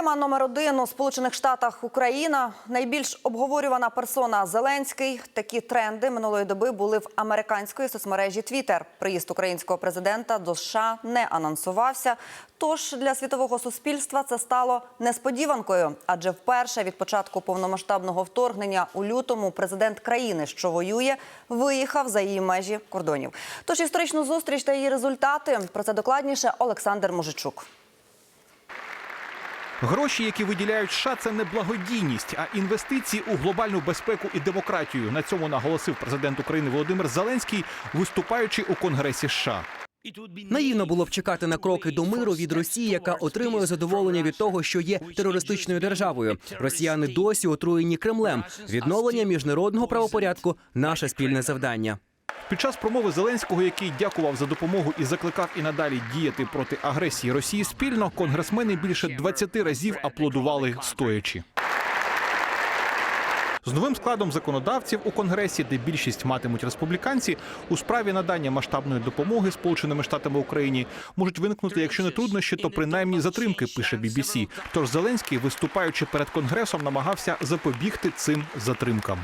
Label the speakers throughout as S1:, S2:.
S1: Тема номер один у Сполучених Штатах Україна. Найбільш обговорювана персона Зеленський. Такі тренди минулої доби були в американської соцмережі Twitter. Приїзд українського президента до США не анонсувався. Тож для світового суспільства це стало несподіванкою, адже вперше від початку повномасштабного вторгнення у лютому президент країни, що воює, виїхав за її межі кордонів. Тож історичну зустріч та її результати про це докладніше Олександр Мужичук.
S2: Гроші, які виділяють США, це не благодійність, а інвестиції у глобальну безпеку і демократію. На цьому наголосив президент України Володимир Зеленський, виступаючи у Конгресі США.
S3: Наївно було б чекати на кроки до миру від Росії, яка отримує задоволення від того, що є терористичною державою. Росіяни досі отруєні Кремлем. Відновлення міжнародного правопорядку наше спільне завдання.
S2: Під час промови Зеленського, який дякував за допомогу і закликав і надалі діяти проти агресії Росії спільно, конгресмени більше 20 разів аплодували стоячи. З новим складом законодавців у конгресі, де більшість матимуть республіканці, у справі надання масштабної допомоги Сполученими Штатами Україні можуть виникнути, якщо не труднощі, то принаймні затримки. Пише BBC. Тож Зеленський, виступаючи перед конгресом, намагався запобігти цим затримкам.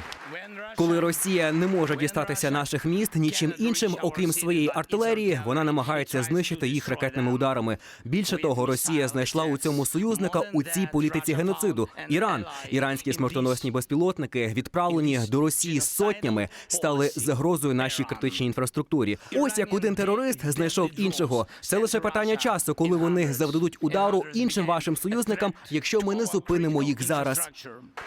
S3: Коли Росія не може дістатися наших міст нічим іншим, окрім своєї артилерії, вона намагається знищити їх ракетними ударами. Більше того, Росія знайшла у цьому союзника у цій політиці геноциду. Іран, іранські смертоносні безпілотники, відправлені до Росії сотнями, стали загрозою нашій критичній інфраструктурі. Ось як один терорист знайшов іншого. Це лише питання часу, коли вони завдадуть удару іншим вашим союзникам, якщо ми не зупинимо їх зараз.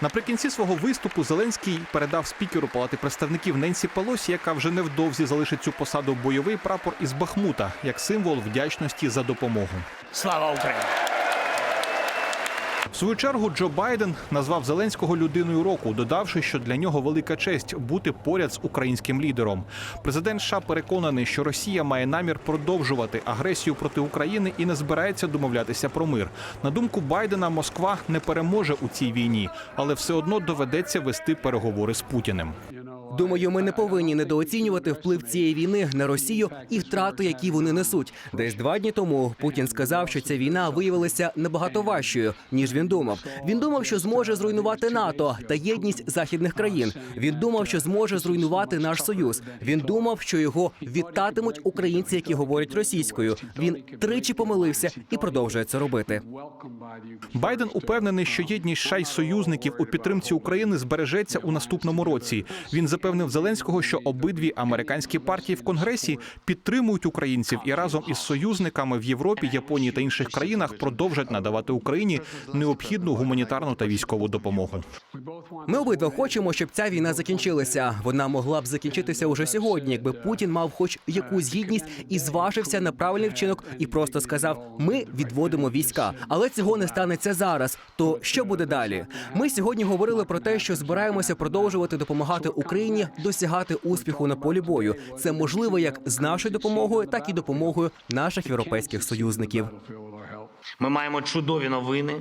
S2: Наприкінці свого виступу Зеленський передав спікеру Палати представників Ненсі Пелосі, яка вже невдовзі залишить цю посаду бойовий прапор із Бахмута як символ вдячності за допомогу.
S4: Слава Україні!
S2: В свою чергу Джо Байден назвав Зеленського людиною року, додавши, що для нього велика честь бути поряд з українським лідером. Президент США переконаний, що Росія має намір продовжувати агресію проти України і не збирається домовлятися про мир. На думку Байдена, Москва не переможе у цій війні, але все одно доведеться вести переговори з Путіним.
S3: Думаю, ми не повинні недооцінювати вплив цієї війни на Росію і втрати, які вони несуть. Десь два дні тому Путін сказав, що ця війна виявилася набагато важчою, ніж він думав. Він думав, що зможе зруйнувати НАТО та єдність західних країн. Він думав, що зможе зруйнувати наш союз. Він думав, що його вітатимуть українці, які говорять російською. Він тричі помилився і продовжує це робити.
S2: Байден упевнений, що єдність США й союзників у підтримці України збережеться у наступному році. Він запевнив Зеленського, що обидві американські партії в конгресі підтримують українців і разом із союзниками в Європі, Японії та інших країнах продовжать надавати Україні необхідну гуманітарну та військову допомогу.
S3: Ми обидва хочемо, щоб ця війна закінчилася. Вона могла б закінчитися уже сьогодні, якби Путін мав хоч якусь гідність і зважився на правильний вчинок і просто сказав: Ми відводимо війська. Але цього не станеться зараз. То що буде далі? Ми сьогодні говорили про те, що збираємося продовжувати допомагати Україні досягати успіху на полі бою. Це можливо як з нашою допомогою, так і допомогою наших європейських союзників.
S4: Ми маємо чудові новини,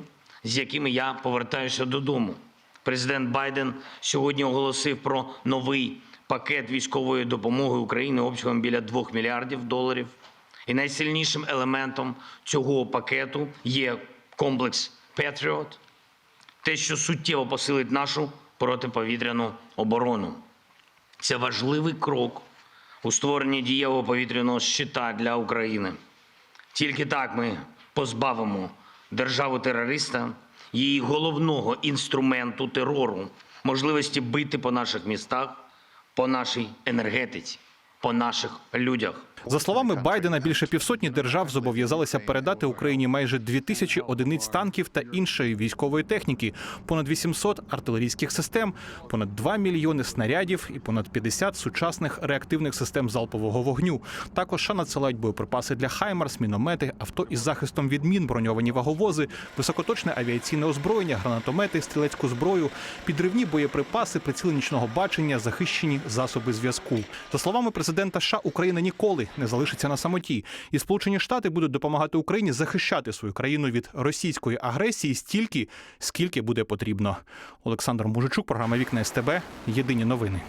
S4: з якими я повертаюся додому. Президент Байден сьогодні оголосив про новий пакет військової допомоги України обсягом біля 2 мільярдів доларів. І найсильнішим елементом цього пакету є комплекс Patriot, те, що суттєво посилить нашу протиповітряну оборону. Це важливий крок у створенні дієвого повітряного щита для України. Тільки так ми позбавимо державу терориста її головного інструменту терору, можливості бити по наших містах, по нашій енергетиці, по наших людях.
S2: За словами Байдена, більше півсотні держав зобов'язалися передати Україні майже 2000 одиниць танків та іншої військової техніки, понад 800 артилерійських систем, понад 2 мільйони снарядів і понад 50 сучасних реактивних систем залпового вогню. Також США надсилають боєприпаси для Хаймарс, міномети, авто із захистом від мін, броньовані ваговози, високоточне авіаційне озброєння, гранатомети, стрілецьку зброю, підривні боєприпаси, приціли нічного бачення, захищені засоби зв'язку. За словами президента США, Україна ніколи не залишиться на самоті, і Сполучені Штати будуть допомагати Україні захищати свою країну від російської агресії стільки, скільки буде потрібно. Олександр Мужичук, програма Вікна СТБ. Єдині новини.